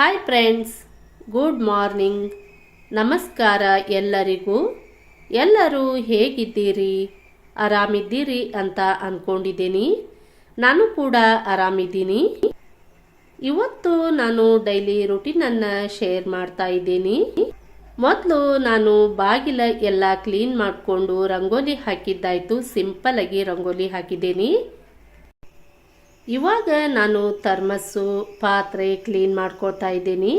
Hi friends good morning ನಮಸ್ಕಾರ ಎಲ್ಲರಿಗೂ. ಎಲ್ಲರೂ ಹೇಗಿದ್ದೀರಿ? ಆರಾಮಿದ್ದೀರಿ ಅಂತ ಅಂದ್ಕೊಂಡಿದ್ದೀನಿ ನಾನು ಕೂಡ ಆರಾಮಿದ್ದೀನಿ. ಇವತ್ತು ನಾನು ಡೈಲಿ ರುಟೀನನ್ನು ಶೇರ್ ಮಾಡ್ತಾ ಇದ್ದೀನಿ. ಮೊದಲು ನಾನು ಬಾಗಿಲ ಎಲ್ಲ ಕ್ಲೀನ್ ಮಾಡಿಕೊಂಡು ರಂಗೋಲಿ ಹಾಕಿದ್ದಾಯಿತು. ಸಿಂಪಲ್ ಆಗಿ ರಂಗೋಲಿ ಹಾಕಿದ್ದೀನಿ. ಇವಾಗ ನಾನು ಥರ್ಮಸ್ಸು ಪಾತ್ರೆ ಕ್ಲೀನ್ ಮಾಡ್ಕೊಳ್ತಾ ಇದ್ದೀನಿ.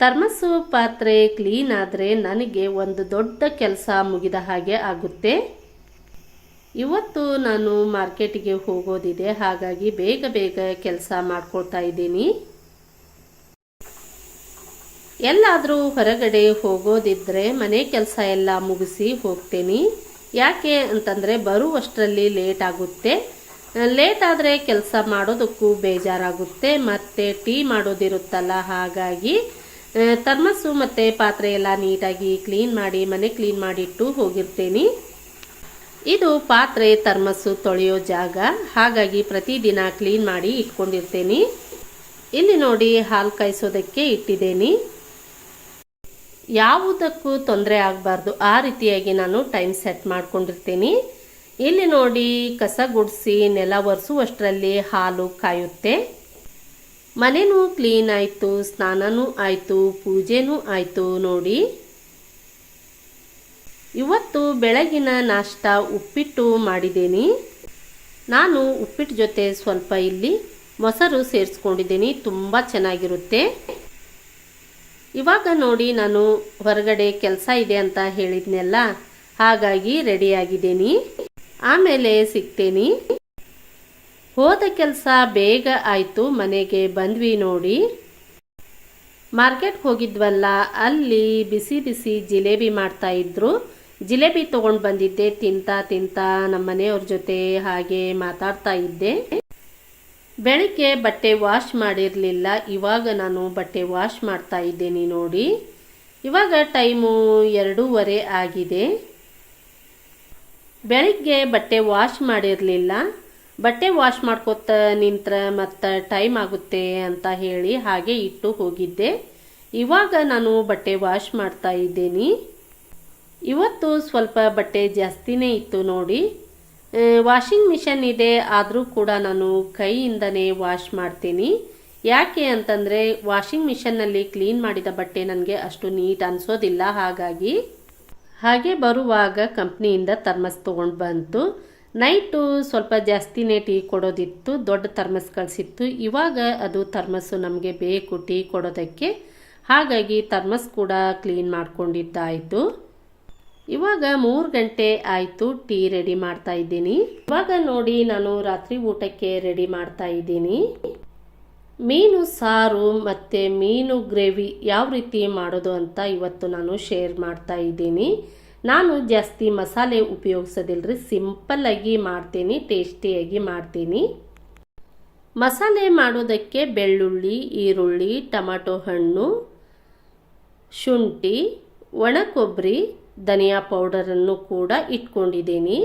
ಥರ್ಮಸ್ಸು ಪಾತ್ರೆ ಕ್ಲೀನ್ ಆದರೆ ನನಗೆ ಒಂದು ದೊಡ್ಡ ಕೆಲಸ ಮುಗಿದ ಹಾಗೆ ಆಗುತ್ತೆ. ಇವತ್ತು ನಾನು ಮಾರ್ಕೆಟಿಗೆ ಹೋಗೋದಿದೆ, ಹಾಗಾಗಿ ಬೇಗ ಬೇಗ ಕೆಲಸ ಮಾಡ್ಕೊಳ್ತಾ ಇದ್ದೀನಿ. ಎಲ್ಲಾದರೂ ಹೊರಗಡೆ ಹೋಗೋದಿದ್ದರೆ ಮನೆ ಕೆಲಸ ಎಲ್ಲ ಮುಗಿಸಿ ಹೋಗ್ತೇನೆ. ಯಾಕೆ ಅಂತಂದರೆ ಬರುವಷ್ಟರಲ್ಲಿ ಲೇಟ್ ಆಗುತ್ತೆ. ಲೇಟ್ ಆದರೆ ಕೆಲಸ ಮಾಡೋದಕ್ಕೂ ಬೇಜಾರಾಗುತ್ತೆ, ಮತ್ತು ಟೀ ಮಾಡೋದಿರುತ್ತಲ್ಲ, ಹಾಗಾಗಿ ಥರ್ಮಸ್ಸು ಮತ್ತು ಪಾತ್ರೆ ಎಲ್ಲ ನೀಟಾಗಿ ಕ್ಲೀನ್ ಮಾಡಿ, ಮನೆ ಕ್ಲೀನ್ ಮಾಡಿಟ್ಟು ಹೋಗಿರ್ತೀನಿ. ಇದು ಪಾತ್ರೆ, ಥರ್ಮಸ್ಸು ತೊಳೆಯೋ ಜಾಗ, ಹಾಗಾಗಿ ಪ್ರತಿದಿನ ಕ್ಲೀನ್ ಮಾಡಿ ಇಟ್ಕೊಂಡಿರ್ತೀನಿ. ಇಲ್ಲಿ ನೋಡಿ ಹಾಲು ಕಾಯಿಸೋದಕ್ಕೆ ಇಟ್ಟಿದ್ದೀನಿ. ಯಾವುದಕ್ಕೂ ತೊಂದರೆ ಆಗಬಾರ್ದು, ಆ ರೀತಿಯಾಗಿ ನಾನು ಟೈಮ್ ಸೆಟ್ ಮಾಡ್ಕೊಂಡಿರ್ತೀನಿ. ಇಲ್ಲಿ ನೋಡಿ ಕಸ ಗುಡಿಸಿ ನೆಲ ಒರೆಸುವಷ್ಟರಲ್ಲಿ ಹಾಲು ಕಾಯುತ್ತೆ. ಮನೆನೂ ಕ್ಲೀನ್ ಆಯಿತು, ಸ್ನಾನನೂ ಆಯಿತು, ಪೂಜೆನೂ ಆಯಿತು ನೋಡಿ. ಇವತ್ತು ಬೆಳಗಿನ ನಾಷ್ಟ ಉಪ್ಪಿಟ್ಟು ಮಾಡಿದ್ದೀನಿ. ನಾನು ಉಪ್ಪಿಟ್ಟು ಜೊತೆ ಸ್ವಲ್ಪ ಇಲ್ಲಿ ಮೊಸರು ಸೇರಿಸ್ಕೊಂಡಿದ್ದೀನಿ, ತುಂಬ ಚೆನ್ನಾಗಿರುತ್ತೆ. ಇವಾಗ ನೋಡಿ ನಾನು ಹೊರಗಡೆ ಕೆಲಸ ಇದೆ ಅಂತ ಹೇಳಿದ್ನೆಲ್ಲ, ಹಾಗಾಗಿ ರೆಡಿಯಾಗಿದ್ದೀನಿ ಆಮೇಲೆ ಸಿಗ್ತೇನೆ. ಹೋದ ಕೆಲಸ ಬೇಗ ಆಯಿತು, ಮನೆಗೆ ಬಂದ್ವಿ ನೋಡಿ. ಮಾರ್ಕೆಟ್ಗೆ ಹೋಗಿದ್ವಲ್ಲ, ಅಲ್ಲಿ ಬಿಸಿ ಬಿಸಿ ಜಿಲೇಬಿ ಮಾಡ್ತಾ ಇದ್ರು. ಜಿಲೇಬಿ ತೊಗೊಂಡು ಬಂದಿದ್ದೆ, ತಿಂತಾ ತಿಂತಾ ನಮ್ಮ ಮನೆಯವ್ರ ಜೊತೆ ಹಾಗೆ ಮಾತಾಡ್ತಾ ಇದ್ದೆ. ಬೆಳಿಗ್ಗೆ ಬಟ್ಟೆ ವಾಶ್ ಮಾಡಿರಲಿಲ್ಲ, ಇವಾಗ ನಾನು ಬಟ್ಟೆ ವಾಶ್ ಮಾಡ್ತಾ ಇದ್ದೇನೆ ನೋಡಿ. ಇವಾಗ ಟೈಮು ಎರಡೂವರೆ ಆಗಿದೆ. ಬೆಳಿಗ್ಗೆ ಬಟ್ಟೆ ವಾಶ್ ಮಾಡಿರಲಿಲ್ಲ. ಬಟ್ಟೆ ವಾಶ್ ಮಾಡ್ಕೋತ ನಿಂತ್ರ ಮತ್ತು ಟೈಮ್ ಆಗುತ್ತೆ ಅಂತ ಹೇಳಿ ಹಾಗೆ ಇಟ್ಟು ಹೋಗಿದ್ದೆ. ಇವಾಗ ನಾನು ಬಟ್ಟೆ ವಾಶ್ ಮಾಡ್ತಾ ಇದ್ದೀನಿ. ಇವತ್ತು ಸ್ವಲ್ಪ ಬಟ್ಟೆ ಜಾಸ್ತಿನೇ ಇತ್ತು ನೋಡಿ. ವಾಷಿಂಗ್ ಮಿಷನ್ ಇದೆ, ಆದರೂ ಕೂಡ ನಾನು ಕೈಯಿಂದನೇ ವಾಶ್ ಮಾಡ್ತೀನಿ. ಯಾಕೆ ಅಂತಂದರೆ ವಾಷಿಂಗ್ ಮಿಷನ್ನಲ್ಲಿ ಕ್ಲೀನ್ ಮಾಡಿದ ಬಟ್ಟೆ ನನಗೆ ಅಷ್ಟು ನೀಟ್ ಅನಿಸೋದಿಲ್ಲ, ಹಾಗಾಗಿ ಹಾಗೆ ಬರುವಾಗ ಕಂಪ್ನಿಯಿಂದ ಥರ್ಮಸ್ ತೊಗೊಂಡು ಬಂತು ನೈಟು ಸ್ವಲ್ಪ ಜಾಸ್ತಿನೇ ಟೀ ಕೊಡೋದಿತ್ತು, ದೊಡ್ಡ ಥರ್ಮಸ್ ಕಳಿಸಿತ್ತು. ಇವಾಗ ಅದು ಥರ್ಮಸ್ಸು ನಮಗೆ ಬೇಕು ಟೀ ಕೊಡೋದಕ್ಕೆ. ಹಾಗಾಗಿ ಥರ್ಮಸ್ ಕೂಡ ಕ್ಲೀನ್ ಮಾಡ್ಕೊಂಡಿದ್ದಾಯಿತು. ಇವಾಗ ಮೂರು ಗಂಟೆ ಆಯಿತು ಟೀ ರೆಡಿ ಮಾಡ್ತಾ ಇದ್ದೀನಿ. ಇವಾಗ ನೋಡಿ ನಾನು ರಾತ್ರಿ ಊಟಕ್ಕೆ ರೆಡಿ ಮಾಡ್ತಾ ಇದ್ದೀನಿ. ಮೀನು ಸಾರು ಮತ್ತು ಮೀನು ಗ್ರೇವಿ ಯಾವ ರೀತಿ ಮಾಡೋದು ಅಂತ ಇವತ್ತು ನಾನು ಶೇರ್ ಮಾಡ್ತಾ ಇದ್ದೀನಿ. ನಾನು ಜಾಸ್ತಿ ಮಸಾಲೆ ಉಪಯೋಗಿಸೋದಿಲ್ಲರಿ ಸಿಂಪಲ್ಲಾಗಿ ಮಾಡ್ತೀನಿ ಟೇಸ್ಟಿಯಾಗಿ ಮಾಡ್ತೀನಿ. ಮಸಾಲೆ ಮಾಡೋದಕ್ಕೆ ಬೆಳ್ಳುಳ್ಳಿ, ಈರುಳ್ಳಿ, ಟೊಮಾಟೊ ಹಣ್ಣು, ಶುಂಠಿ, ಒಣ ಕೊಬ್ಬರಿ, ಧನಿಯಾ ಪೌಡರನ್ನು ಕೂಡ ಇಟ್ಕೊಂಡಿದ್ದೀನಿ.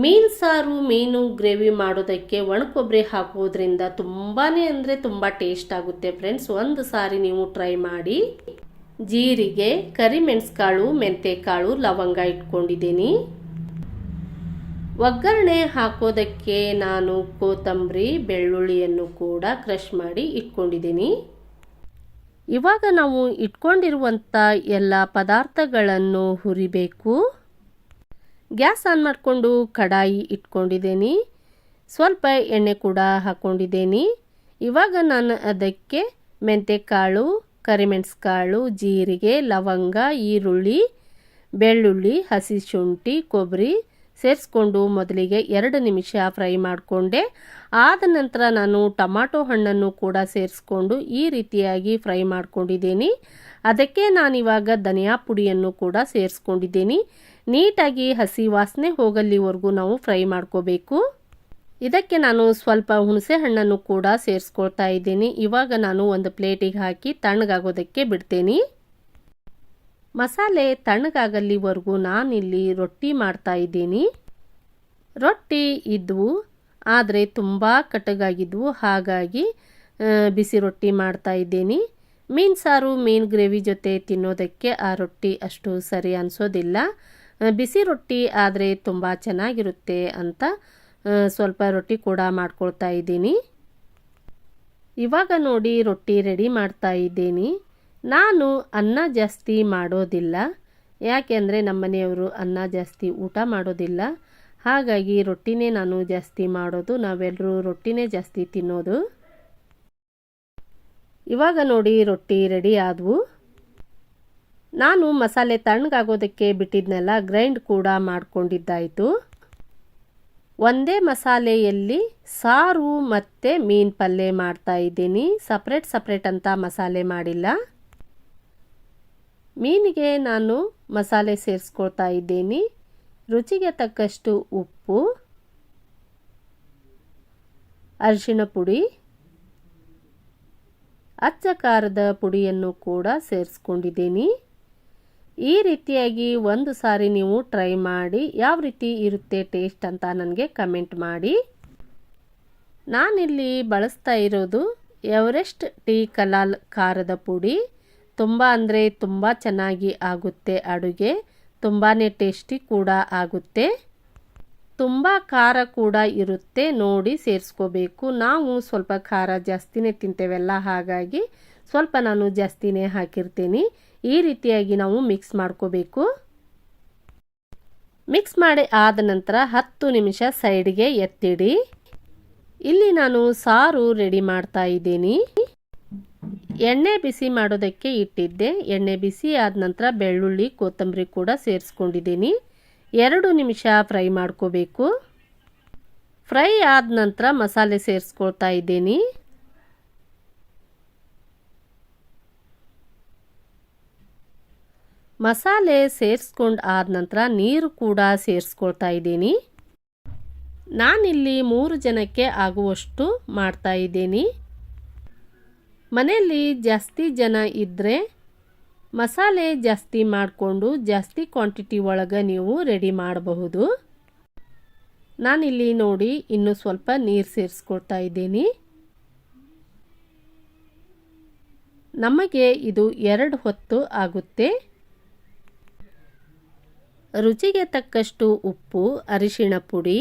ಮೀನು ಸಾರು, ಮೀನು ಗ್ರೇವಿ ಮಾಡೋದಕ್ಕೆ ಒಣ ಕೊಬ್ಬರಿ ಹಾಕೋದ್ರಿಂದ ತುಂಬಾ ಅಂದರೆ ತುಂಬ ಟೇಸ್ಟ್ ಆಗುತ್ತೆ ಫ್ರೆಂಡ್ಸ್ ಒಂದು ಸಾರಿ ನೀವು ಟ್ರೈ ಮಾಡಿ. ಜೀರಿಗೆ, ಕರಿಮೆಣಸುಕಾಳು, ಮೆಂತೆಕಾಳು, ಲವಂಗ ಇಟ್ಕೊಂಡಿದ್ದೀನಿ. ಒಗ್ಗರಣೆ ಹಾಕೋದಕ್ಕೆ ನಾನು ಕೊತ್ತಂಬರಿ, ಬೆಳ್ಳುಳ್ಳಿಯನ್ನು ಕೂಡ ಕ್ರಷ್ ಮಾಡಿ ಇಟ್ಕೊಂಡಿದ್ದೀನಿ. ಇವಾಗ ನಾವು ಇಟ್ಕೊಂಡಿರುವಂಥ ಎಲ್ಲ ಪದಾರ್ಥಗಳನ್ನು ಹುರಿಬೇಕು. ಗ್ಯಾಸ್ ಆನ್ ಮಾಡಿಕೊಂಡು ಕಡಾಯಿ ಇಟ್ಕೊಂಡಿದ್ದೀನಿ. ಸ್ವಲ್ಪ ಎಣ್ಣೆ ಕೂಡ ಹಾಕ್ಕೊಂಡಿದ್ದೀನಿ ಇವಾಗ ನಾನು ಅದಕ್ಕೆ ಮೆಂತೆಕಾಳು, ಕರಿಮೆಣಸುಕಾಳು, ಜೀರಿಗೆ, ಲವಂಗ, ಈರುಳ್ಳಿ, ಬೆಳ್ಳುಳ್ಳಿ, ಹಸಿ ಶುಂಠಿ, ಕೊಬ್ಬರಿ ಸೇರಿಸ್ಕೊಂಡು ಮೊದಲಿಗೆ ಎರಡು ನಿಮಿಷ ಫ್ರೈ ಮಾಡಿಕೊಂಡೆ. ಆದ ನಂತರ ನಾನು ಟೊಮಾಟೊ ಹಣ್ಣನ್ನು ಕೂಡ ಸೇರಿಸ್ಕೊಂಡು ಈ ರೀತಿಯಾಗಿ ಫ್ರೈ ಮಾಡ್ಕೊಂಡಿದ್ದೀನಿ. ಅದಕ್ಕೆ ನಾನಿವಾಗ ಧನಿಯಾ ಪುಡಿಯನ್ನು ಕೂಡ ಸೇರಿಸ್ಕೊಂಡಿದ್ದೀನಿ. ನೀಟಾಗಿ ಹಸಿ ವಾಸನೆ ಹೋಗಲ್ಲಿವರೆಗೂ ನಾವು ಫ್ರೈ ಮಾಡ್ಕೋಬೇಕು. ಇದಕ್ಕೆ ನಾನು ಸ್ವಲ್ಪ ಹುಣಸೆ ಹಣ್ಣನ್ನು ಕೂಡ ಸೇರಿಸ್ಕೊಳ್ತಾ ಇದ್ದೀನಿ. ಇವಾಗ ನಾನು ಒಂದು ಪ್ಲೇಟಿಗೆ ಹಾಕಿ ತಣ್ಣಗಾಗೋದಕ್ಕೆ ಬಿಡ್ತೇನೆ. ಮಸಾಲೆ ತಣ್ಣಗಾಗಲ್ಲಿವರೆಗೂ ನಾನಿಲ್ಲಿ ರೊಟ್ಟಿ ಮಾಡ್ತಾ ಇದ್ದೀನಿ. ರೊಟ್ಟಿ ಇದ್ವು, ಆದರೆ ತುಂಬ ಕಟ್ಟಗಾಗಿದ್ವು ಹಾಗಾಗಿ ಬಿಸಿ ರೊಟ್ಟಿ ಮಾಡ್ತಾ ಇದ್ದೀನಿ. ಮೀನು ಸಾರು, ಮೀನು ಗ್ರೇವಿ ಜೊತೆ ತಿನ್ನೋದಕ್ಕೆ ಆ ರೊಟ್ಟಿ ಅಷ್ಟು ಸರಿ ಅನಿಸೋದಿಲ್ಲ. ಬಿಸಿ ರೊಟ್ಟಿ ಆದರೆ ತುಂಬ ಚೆನ್ನಾಗಿರುತ್ತೆ ಅಂತ ಸ್ವಲ್ಪ ರೊಟ್ಟಿ ಕೂಡ ಮಾಡ್ಕೊಳ್ತಾ ಇದ್ದೀನಿ. ಇವಾಗ ನೋಡಿ ರೊಟ್ಟಿ ರೆಡಿ ಮಾಡ್ತಾ ಇದ್ದೀನಿ. ನಾನು ಅನ್ನ ಜಾಸ್ತಿ ಮಾಡೋದಿಲ್ಲ. ಯಾಕೆಂದರೆ ನಮ್ಮ ಮನೆಯವರು ಅನ್ನ ಜಾಸ್ತಿ ಊಟ ಮಾಡೋದಿಲ್ಲ. ಹಾಗಾಗಿ ರೊಟ್ಟಿನೇ ನಾನು ಜಾಸ್ತಿ ಮಾಡೋದು ನಾವೆಲ್ಲರೂ ರೊಟ್ಟಿನೇ ಜಾಸ್ತಿ ತಿನ್ನೋದು. ಇವಾಗ ನೋಡಿ ರೊಟ್ಟಿ ರೆಡಿ ಆದವು. ನಾನು ಮಸಾಲೆ ತಣ್ಣಗಾಗೋದಕ್ಕೆ ಬಿಟ್ಟಿದ್ನೆಲ್ಲ ಗ್ರೈಂಡ್ ಕೂಡ ಮಾಡಿಕೊಂಡಿದ್ದಾಯಿತು. ಒಂದೇ ಮಸಾಲೆಯಲ್ಲಿ ಸಾರು ಮತ್ತು ಮೀನು ಪಲ್ಯ ಮಾಡ್ತಾ ಇದ್ದೀನಿ. ಸಪ್ರೇಟ್ ಸಪ್ರೇಟ್ ಅಂತ ಮಸಾಲೆ ಮಾಡಿಲ್ಲ. ಮೀನಿಗೆ ನಾನು ಮಸಾಲೆ ಸೇರಿಸ್ಕೊಳ್ತಾ ಇದ್ದೀನಿ. ರುಚಿಗೆ ತಕ್ಕಷ್ಟು ಉಪ್ಪು, ಅರಿಶಿಣ ಪುಡಿ ಅಚ್ಚ ಖಾರದ ಪುಡಿಯನ್ನು ಕೂಡ ಸೇರಿಸ್ಕೊಂಡಿದ್ದೀನಿ. ಈ ರೀತಿಯಾಗಿ ಒಂದು ಸಾರಿ ನೀವು ಟ್ರೈ ಮಾಡಿ, ಯಾವ ರೀತಿ ಇರುತ್ತೆ ಟೇಸ್ಟ್ ಅಂತ ನನಗೆ ಕಮೆಂಟ್ ಮಾಡಿ. ನಾನಿಲ್ಲಿ ಬಳಸ್ತಾ ಇರೋದು ಎವರೆಸ್ಟ್ ಟೀ ಕಲಾಲ್ ಖಾರದ ಪುಡಿ. ತುಂಬ ಅಂದರೆ ತುಂಬ ಚೆನ್ನಾಗಿ ಆಗುತ್ತೆ ಅಡುಗೆ ತುಂಬಾ ಟೇಸ್ಟಿ ಕೂಡ ಆಗುತ್ತೆ. ತುಂಬ ಖಾರ ಕೂಡ ಇರುತ್ತೆ, ನೋಡಿ ಸೇರಿಸ್ಕೋಬೇಕು. ನಾವು ಸ್ವಲ್ಪ ಖಾರ ಜಾಸ್ತಿನೇ ತಿಂತೇವಲ್ಲ, ಹಾಗಾಗಿ ಸ್ವಲ್ಪ ನಾನು ಜಾಸ್ತಿನೇ ಹಾಕಿರ್ತೀನಿ. ಈ ರೀತಿಯಾಗಿ ನಾವು ಮಿಕ್ಸ್ ಮಾಡ್ಕೋಬೇಕು. ಮಿಕ್ಸ್ ಮಾಡಿ ಆದ ನಂತರ ಹತ್ತು ನಿಮಿಷ ಸೈಡ್ಗೆ ಎತ್ತಿಡಿ. ಇಲ್ಲಿ ನಾನು ಸಾರು ರೆಡಿ ಮಾಡ್ತಾ ಇದ್ದೀನಿ. ಎಣ್ಣೆ ಬಿಸಿ ಮಾಡೋದಕ್ಕೆ ಇಟ್ಟಿದ್ದೆ. ಎಣ್ಣೆ ಬಿಸಿ ಆದ ನಂತರ ಬೆಳ್ಳುಳ್ಳಿ, ಕೊತ್ತಂಬರಿ ಕೂಡ ಸೇರಿಸ್ಕೊಂಡಿದ್ದೀನಿ. ಎರಡು ನಿಮಿಷ ಫ್ರೈ ಮಾಡ್ಕೋಬೇಕು. ಫ್ರೈ ಆದ ನಂತರ ಮಸಾಲೆ ಸೇರಿಸ್ಕೊಳ್ತಾ ಇದ್ದೀನಿ. ಮಸಾಲೆ ಸೇರಿಸ್ಕೊಂಡು ಆದ ನಂತರ ನೀರು ಕೂಡ ಸೇರಿಸ್ಕೊಳ್ತಾ ಇದ್ದೀನಿ. ನಾನಿಲ್ಲಿ ಮೂರು ಜನಕ್ಕೆ ಆಗುವಷ್ಟು ಮಾಡ್ತಾ ಇದ್ದೀನಿ. ಮನೆಯಲ್ಲಿ ಜಾಸ್ತಿ ಜನ ಇದ್ದರೆ ಮಸಾಲೆ ಜಾಸ್ತಿ ಮಾಡಿಕೊಂಡು ಜಾಸ್ತಿ ಕ್ವಾಂಟಿಟಿ ಒಳಗೆ ನೀವು ರೆಡಿ ಮಾಡಬಹುದು. ನಾನಿಲ್ಲಿ ನೋಡಿ ಇನ್ನೂ ಸ್ವಲ್ಪ ನೀರು ಸೇರಿಸ್ಕೊಳ್ತಾ ಇದ್ದೀನಿ. ನಮಗೆ ಇದು ಎರಡು ಹೊತ್ತು ಆಗುತ್ತೆ. ರುಚಿಗೆ ತಕ್ಕಷ್ಟು ಉಪ್ಪು, ಅರಿಶಿಣ ಪುಡಿ.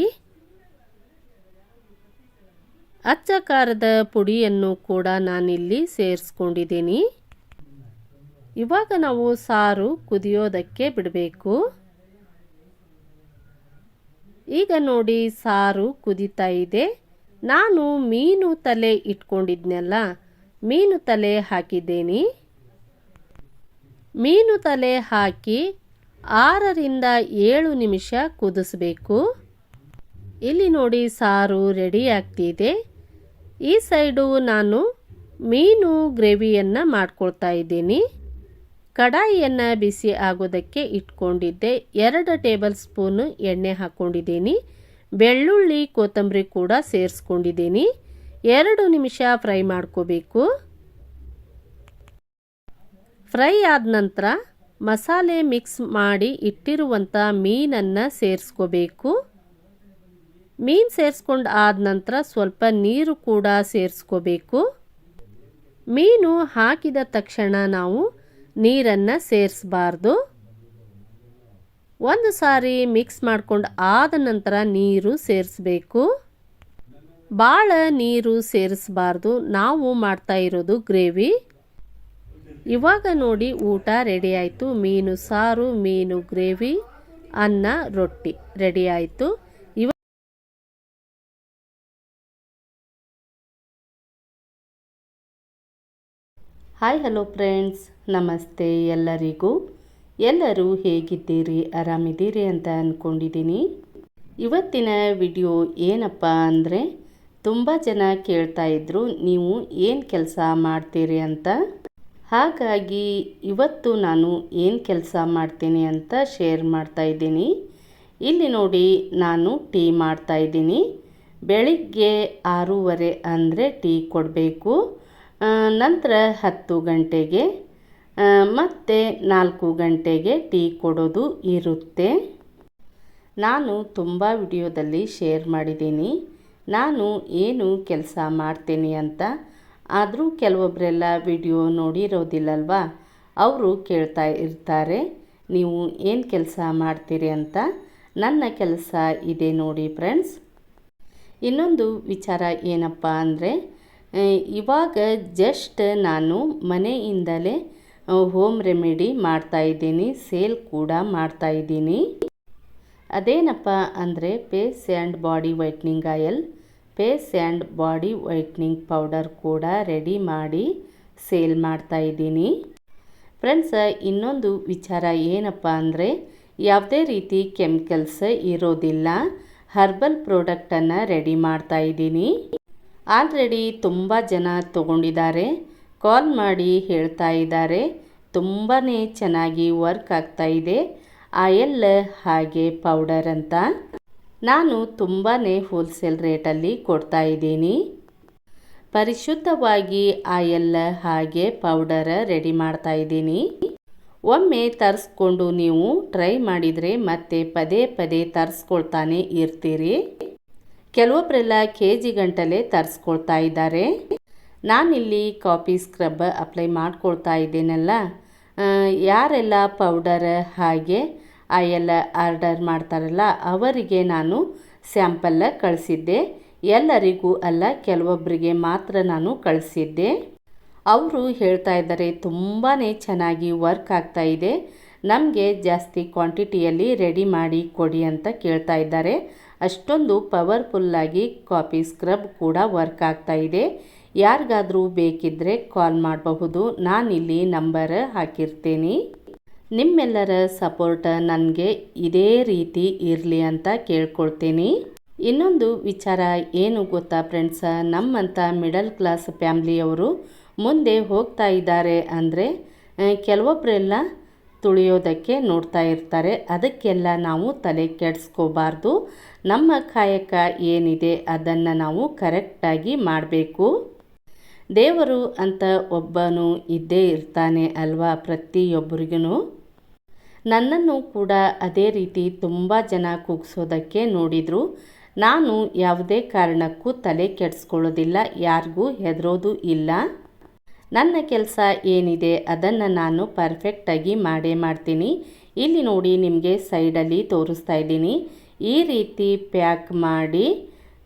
ಅಚ್ಚ ಖಾರದ ಪುಡಿಯನ್ನು ಕೂಡ ನಾನಿಲ್ಲಿ ಸೇರಿಸ್ಕೊಂಡಿದ್ದೀನಿ. ಇವಾಗ ನಾವು ಸಾರು ಕುದಿಯೋದಕ್ಕೆ ಬಿಡಬೇಕು. ಈಗ ನೋಡಿ ಸಾರು ಕುದೀತಾ ಇದೆ. ನಾನು ಮೀನು ತಲೆ ಇಟ್ಕೊಂಡಿದ್ನಲ್ಲ, ಮೀನು ತಲೆ ಹಾಕಿದ್ದೀನಿ. ಮೀನು ತಲೆ ಹಾಕಿ ಆರರಿಂದ ಏಳು ನಿಮಿಷ ಕುದಿಸ್ಬೇಕು. ಇಲ್ಲಿ ನೋಡಿ ಸಾರು ರೆಡಿ ಆಗ್ತಿದೆ. ಈ ಸೈಡು ನಾನು ಮೀನು ಗ್ರೇವಿಯನ್ನು ಮಾಡ್ಕೊಳ್ತಾ ಇದ್ದೀನಿ. ಕಡಾಯಿಯನ್ನು ಬಿಸಿ ಆಗೋದಕ್ಕೆ ಇಟ್ಕೊಂಡಿದ್ದೆ. ಎರಡು ಟೇಬಲ್ ಸ್ಪೂನು ಎಣ್ಣೆ ಹಾಕ್ಕೊಂಡಿದ್ದೀನಿ. ಬೆಳ್ಳುಳ್ಳಿ, ಕೊತ್ತಂಬರಿ ಕೂಡ ಸೇರಿಸ್ಕೊಂಡಿದ್ದೀನಿ. ಎರಡು ನಿಮಿಷ ಫ್ರೈ ಮಾಡ್ಕೋಬೇಕು. ಫ್ರೈ ಆದ ನಂತರ ಮಸಾಲೆ ಮಿಕ್ಸ್ ಮಾಡಿ ಇಟ್ಟಿರುವಂಥ ಮೀನನ್ನು ಸೇರಿಸ್ಕೋಬೇಕು. ಮೀನು ಸೇರಿಸ್ಕೊಂಡು ಆದ ನಂತರ ಸ್ವಲ್ಪ ನೀರು ಕೂಡ ಸೇರಿಸ್ಕೋಬೇಕು. ಮೀನು ಹಾಕಿದ ತಕ್ಷಣ ನಾವು ನೀರನ್ನು ಸೇರಿಸಬಾರ್ದು. ಒಂದು ಸಾರಿ ಮಿಕ್ಸ್ ಮಾಡಿಕೊಂಡು ಆದ ನಂತರ ನೀರು ಸೇರಿಸಬೇಕು. ಭಾಳ ನೀರು ಸೇರಿಸಬಾರ್ದು. ನಾವು ಮಾಡ್ತಾ ಇರೋದು ಗ್ರೇವಿ. ಇವಾಗ ನೋಡಿ ಊಟ ರೆಡಿ ಆಯಿತು. ಮೀನು ಸಾರು, ಮೀನು ಗ್ರೇವಿ, ಅನ್ನ, ರೊಟ್ಟಿ ರೆಡಿ ಆಯಿತು. Hi, hello friends. ನಮಸ್ತೆ ಎಲ್ಲರಿಗೂ. ಎಲ್ಲರೂ ಹೇಗಿದ್ದೀರಿ? ಆರಾಮಿದ್ದೀರಿ ಅಂತ ಅಂದ್ಕೊಂಡಿದ್ದೀನಿ ಇವತ್ತಿನ ವಿಡಿಯೋ ಏನಪ್ಪ ಅಂದರೆ, ತುಂಬ ಜನ ಕೇಳ್ತಾ ಇದ್ರು, ನೀವು ಏನು ಕೆಲಸ ಮಾಡ್ತೀರಿ ಅಂತ. ಹಾಗಾಗಿ ಇವತ್ತು ನಾನು ಏನು ಕೆಲಸ ಮಾಡ್ತೀನಿ ಅಂತ ಶೇರ್ ಮಾಡ್ತಾ ಇದ್ದೀನಿ. ಇಲ್ಲಿ ನೋಡಿ, ನಾನು ಟೀ ಮಾಡ್ತಾ ಇದ್ದೀನಿ. ಬೆಳಿಗ್ಗೆ ಆರೂವರೆ ಅಂದರೆ ಟೀ ಕೊಡಬೇಕು. ನಂತರ ಹತ್ತು ಗಂಟೆಗೆ ಮತ್ತು ನಾಲ್ಕು ಗಂಟೆಗೆ ಟೀ ಕೊಡೋದು ಇರುತ್ತೆ. ನಾನು ತುಂಬ ವಿಡಿಯೋದಲ್ಲಿ ಶೇರ್ ಮಾಡಿದ್ದೀನಿ. ನಾನು ಏನು ಕೆಲಸ ಮಾಡ್ತೀನಿ ಅಂತ, ಆದರೂ ಕೆಲವೊಬ್ಬರೆಲ್ಲ ವಿಡಿಯೋ ನೋಡಿರೋದಿಲ್ಲಲ್ವಾ? ಅವರು ಕೇಳ್ತಾ ಇರ್ತಾರೆ, ನೀವು ಏನು ಕೆಲಸ ಮಾಡ್ತೀರಿ ಅಂತ. ನನ್ನ ಕೆಲಸ ಇದೆ ನೋಡಿ ಫ್ರೆಂಡ್ಸ್. ಇನ್ನೊಂದು ವಿಚಾರ ಏನಪ್ಪ ಅಂದರೆ ಇವಾಗ ಜಸ್ಟ್ ನಾನು ಮನೆಯಿಂದಲೇ ಹೋಮ್ ರೆಮಿಡಿ ಮಾಡ್ತಾಯಿದ್ದೀನಿ ಸೇಲ್ ಕೂಡ ಮಾಡ್ತಾಯಿದ್ದೀನಿ ಅದೇನಪ್ಪ ಅಂದರೆ face and body whitening oil face and body whitening powder ಕೂಡ ರೆಡಿ ಮಾಡಿ ಸೇಲ್ ಮಾಡ್ತಾಯಿದ್ದೀನಿ ಫ್ರೆಂಡ್ಸ್ ಇನ್ನೊಂದು ವಿಚಾರ ಏನಪ್ಪ ಅಂದರೆ, ಯಾವುದೇ ರೀತಿ ಕೆಮಿಕಲ್ಸ್ ಇರೋದಿಲ್ಲ ಹರ್ಬಲ್ ಪ್ರಾಡಕ್ಟನ್ನು ರೆಡಿ ಮಾಡ್ತಾ ಇದ್ದೀನಿ. ಆಲ್ರೆಡಿ ತುಂಬ ಜನ ತಗೊಂಡಿದ್ದಾರೆ. ಕಾಲ್ ಮಾಡಿ ಹೇಳ್ತಾ ಇದ್ದಾರೆ. ತುಂಬಾ ಚೆನ್ನಾಗಿ ವರ್ಕ್ ಆಗ್ತಾ ಇದೆ. ಆಯಲ್ ಹಾಗೆ ಪೌಡರ್ ಅಂತ ನಾನು ತುಂಬಾ ಹೋಲ್ಸೇಲ್ ರೇಟಲ್ಲಿ ಕೊಡ್ತಾ ಇದ್ದೀನಿ. ಪರಿಶುದ್ಧವಾಗಿ ಆಯಲ್ ಹಾಗೆ ಪೌಡರ್ ರೆಡಿ ಮಾಡ್ತಾ ಇದ್ದೀನಿ. ಒಮ್ಮೆ ತರಿಸ್ಕೊಂಡು ನೀವು ಟ್ರೈ ಮಾಡಿದರೆ ಮತ್ತೆ ಪದೇ ಪದೇ ತರಿಸ್ಕೊಳ್ತಾನೆ ಇರ್ತೀರಿ. ಕೆಲವೊಬ್ಬರೆಲ್ಲ ಕೆ ಜಿ ಗಂಟಲೆ ತರಿಸ್ಕೊಳ್ತಾ ಇದ್ದಾರೆ. ನಾನಿಲ್ಲಿ ಕಾಫಿ ಸ್ಕ್ರಬ್ ಅಪ್ಲೈ ಮಾಡ್ಕೊಳ್ತಾ ಇದ್ದೇನಲ್ಲ ಯಾರೆಲ್ಲ ಪೌಡರ್ ಹಾಗೆ ಆಯಲ್ ಆರ್ಡರ್ ಮಾಡ್ತಾರಲ್ಲ, ಅವರಿಗೆ ನಾನು ಸ್ಯಾಂಪಲ್ ಕಳಿಸಿದ್ದೆ. ಎಲ್ಲರಿಗೂ ಅಲ್ಲ ಕೆಲವೊಬ್ಬರಿಗೆ ಮಾತ್ರ ನಾನು ಕಳಿಸಿದ್ದೆ. ಅವರು ಹೇಳ್ತಾ ಇದ್ದಾರೆ ತುಂಬಾ ಚೆನ್ನಾಗಿ ವರ್ಕ್ ಆಗ್ತಾ ಇದೆ. ನಮಗೆ ಜಾಸ್ತಿ ಕ್ವಾಂಟಿಟಿಯಲ್ಲಿ ರೆಡಿ ಮಾಡಿ ಕೊಡಿ ಅಂತ ಕೇಳ್ತಾ ಇದ್ದಾರೆ. ಅಷ್ಟೊಂದು ಪವರ್ಫುಲ್ಲಾಗಿ ಕಾಫಿ ಸ್ಕ್ರಬ್ ಕೂಡ ವರ್ಕ್ ಆಗ್ತಾ ಇದೆ. ಯಾರಿಗಾದರೂ ಬೇಕಿದ್ದರೆ ಕಾಲ್ ಮಾಡಬಹುದು. ನಾನಿಲ್ಲಿ ನಂಬರ್ ಹಾಕಿರ್ತೀನಿ. ನಿಮ್ಮೆಲ್ಲರ ಸಪೋರ್ಟ್ ನನಗೆ ಇದೇ ರೀತಿ ಇರಲಿ ಅಂತ ಕೇಳ್ಕೊಳ್ತೀನಿ. ಇನ್ನೊಂದು ವಿಚಾರ ಏನು ಗೊತ್ತಾ ಫ್ರೆಂಡ್ಸ? ನಮ್ಮಂಥ ಮಿಡಲ್ ಕ್ಲಾಸ್ ಫ್ಯಾಮ್ಲಿಯವರು ಮುಂದೆ ಹೋಗ್ತಾ ಇದ್ದಾರೆ ಅಂದರೆ ಕೆಲವೊಬ್ಬರೆಲ್ಲ ತುಳಿಯೋದಕ್ಕೆ ನೋಡ್ತಾ ಇರ್ತಾರೆ. ಅದಕ್ಕೆಲ್ಲ ನಾವು ತಲೆ ಕೆಡಿಸ್ಕೋಬಾರ್ದು. ನಮ್ಮ ಕಾಯಕ ಏನಿದೆ ಅದನ್ನು ನಾವು ಕರೆಕ್ಟಾಗಿ ಮಾಡಬೇಕು. ದೇವರು ಅಂತ ಒಬ್ಬನು ಇದ್ದೇ ಇರ್ತಾನೆ ಅಲ್ವಾ ಪ್ರತಿಯೊಬ್ಬರಿಗೂ ನನ್ನನ್ನು ಕೂಡ ಅದೇ ರೀತಿ ತುಂಬ ಜನ ಕೂಗಿಸೋದಕ್ಕೆ ನೋಡಿದರು. ನಾನು ಯಾವುದೇ ಕಾರಣಕ್ಕೂ ತಲೆ ಕೆಡಿಸ್ಕೊಳ್ಳೋದಿಲ್ಲ, ಯಾರಿಗೂ ಹೆದರೋದು ಇಲ್ಲ. ನನ್ನ ಕೆಲಸ ಏನಿದೆ ಅದನ್ನು ನಾನು ಪರ್ಫೆಕ್ಟಾಗಿ ಮಾಡೇ ಮಾಡ್ತೀನಿ. ಇಲ್ಲಿ ನೋಡಿ ನಿಮಗೆ ಸೈಡಲ್ಲಿ ತೋರಿಸ್ತಾ ಇದ್ದೀನಿ. ಈ ರೀತಿ ಪ್ಯಾಕ್ ಮಾಡಿ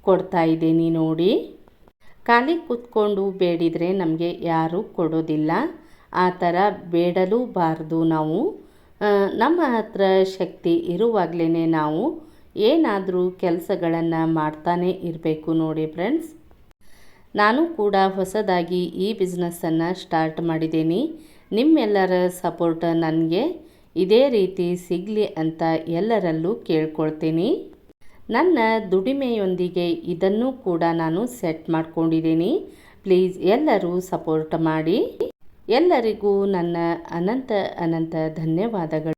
ಕೊಡ್ತಾ ಇದ್ದೀನಿ ನೋಡಿ. ಖಾಲಿ ಕೂತ್ಕೊಂಡು ಬೇಡಿದರೆ ನಮಗೆ ಯಾರೂ ಕೊಡೋದಿಲ್ಲ. ಆ ಥರ ಬೇಡಲೂಬಾರ್ದು ನಾವು. ನಮ್ಮ ಹತ್ರ ಶಕ್ತಿ ಇರುವಾಗಲೇ ನಾವು ಏನಾದರೂ ಕೆಲಸಗಳನ್ನು ಮಾಡ್ತಾನೇ ಇರಬೇಕು ನೋಡಿ ಫ್ರೆಂಡ್ಸ್ ನಾನು ಕೂಡ ಹೊಸದಾಗಿ ಈ ಬಿಸ್ನೆಸ್ಸನ್ನು ಸ್ಟಾರ್ಟ್ ಮಾಡಿದ್ದೀನಿ. ನಿಮ್ಮೆಲ್ಲರ ಸಪೋರ್ಟ್ ನನಗೆ. ಇದೇ ರೀತಿ ಸಿಗಲಿ ಅಂತ ಎಲ್ಲರಲ್ಲೂ ಕೇಳ್ಕೊಳ್ತೀನಿ. ನನ್ನ ದುಡಿಮೆಯೊಂದಿಗೆ ಇದನ್ನು ಕೂಡ ನಾನು ಸೆಟ್ ಮಾಡ್ಕೊಂಡಿದ್ದೀನಿ. ಪ್ಲೀಸ್ ಎಲ್ಲರೂ ಸಪೋರ್ಟ್ ಮಾಡಿ. ಎಲ್ಲರಿಗೂ ನನ್ನ ಅನಂತ ಅನಂತ ಧನ್ಯವಾದಗಳು.